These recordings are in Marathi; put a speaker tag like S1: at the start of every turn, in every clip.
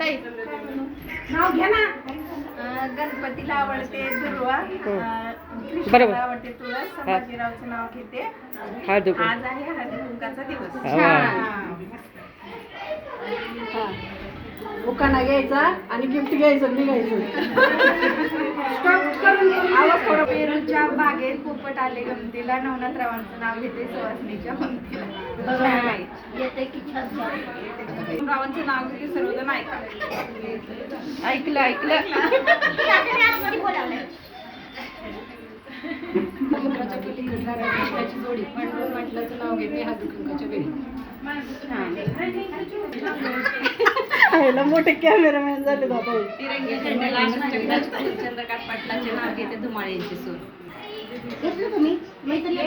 S1: ताई.
S2: नाव घ्या ना.
S3: गणपतीला आवडते दुर्वा.
S4: बरोबर.
S3: कृष्णाला आवडते तुळस. संभाजीरावचं नाव घेते. आज आहे हळदी कुंकाचा दिवस
S2: उखाणा घ्यायचा आणि गिफ्ट घ्यायचं निघायचं. स्टॉप करून आवाज थोडा
S3: पेरूच्या बागेत पोपट आले गमतीला. नवनाथरावांचं नाव घेते सुवासनीच्या
S1: येते की छान
S3: रावांचं नाव घेते सर्वजण ऐका.
S2: ऐकलं ऐकलं. जोडी. पांडुरंग पाटलाचं नाव घेते हा. दुखंकाच्या वेळी मोठे कॅमेरामॅन झाले बाबा.
S3: तिरंगी झेंड्याला चंद्रकांत पाटलाचे नाव घेते
S1: घेतलं तुम्ही. मैत्रिणी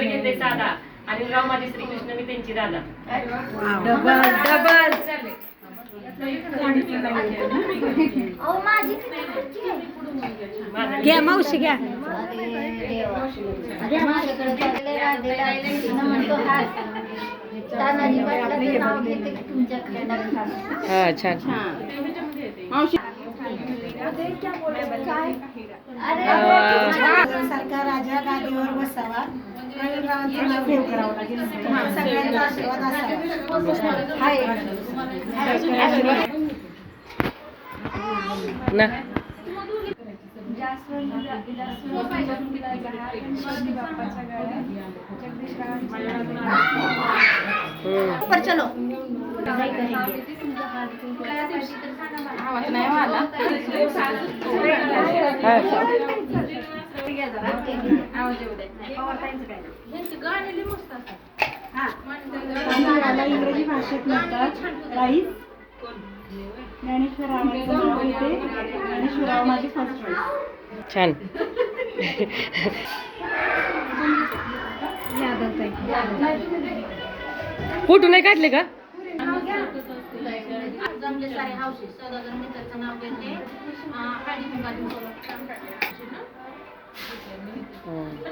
S4: घेते
S5: साधा. आणि राव माझे श्रीकृष्ण मी त्यांची दादा.
S2: Double double.
S6: घ्या मावशी घ्या.
S4: छान
S2: मावशी.
S6: सारखा राजा गादीवर बसावा. घेऊन करावं लागेल सगळ्यांचा आशीर्वाद असावा हाय
S4: ना.
S6: पर चलो
S2: नाही
S4: हा.
S3: आवाज येऊ काय
S6: इंग्रजी भाषेत म्हणतात. राईस? ज्ञानेश्वरावांचं नाव घेते ज्ञानेश्वराव माझी फर्स्ट चॉईस
S4: छान. फोटो नाही काढले का?
S1: जमले सारे हौशी सौदागर मित्राचं नाव घेते. हळदी कुंकाची.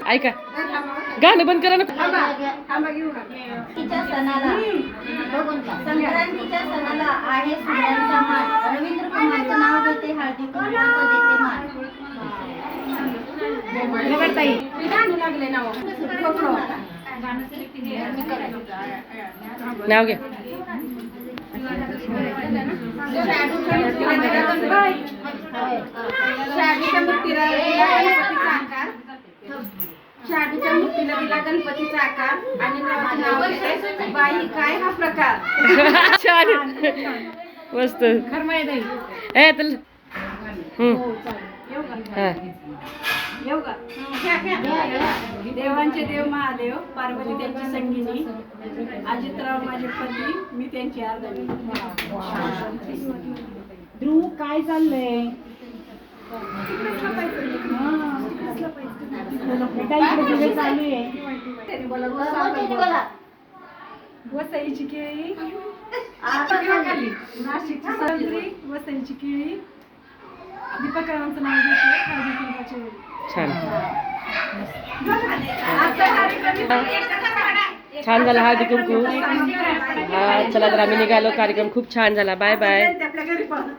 S4: ऐका। गाणं बंद करा ना.
S1: तिच्या सणाला. संक्रांतीच्या सणाला आहे फुलांचा मान. रवींद्र कुमारचं नाव घेते हळदी कुंकवाचं देते मान.
S3: नाव.
S4: नाव
S3: शाडूच्या मूर्तीला शाडूच्या दिला गणपतीचा आकार आणि नावाचं नाव घेते बाई काय हा प्रकार?
S4: छान. मस्त. ए तर हा
S2: येऊ का? देवांचे देव महादेव पार्वती त्यांची संगिनी अजितराव माझे पती मी त्यांची अर्धवी ध्रुव काय चाललंय? काय इकडे तुझे चालू आहे.
S1: बोला
S2: वसईची केळी. नाशिकची संत्री वसईची केळी. दीपकरावांचं नाव घेतलं
S4: छान.
S2: कार्यक्रम
S4: छान झाला हळदी कुंकू. हा चला तर आम्ही निघालो. कार्यक्रम खूप छान झाला. Bye bye.
S2: आपल्या घरी पण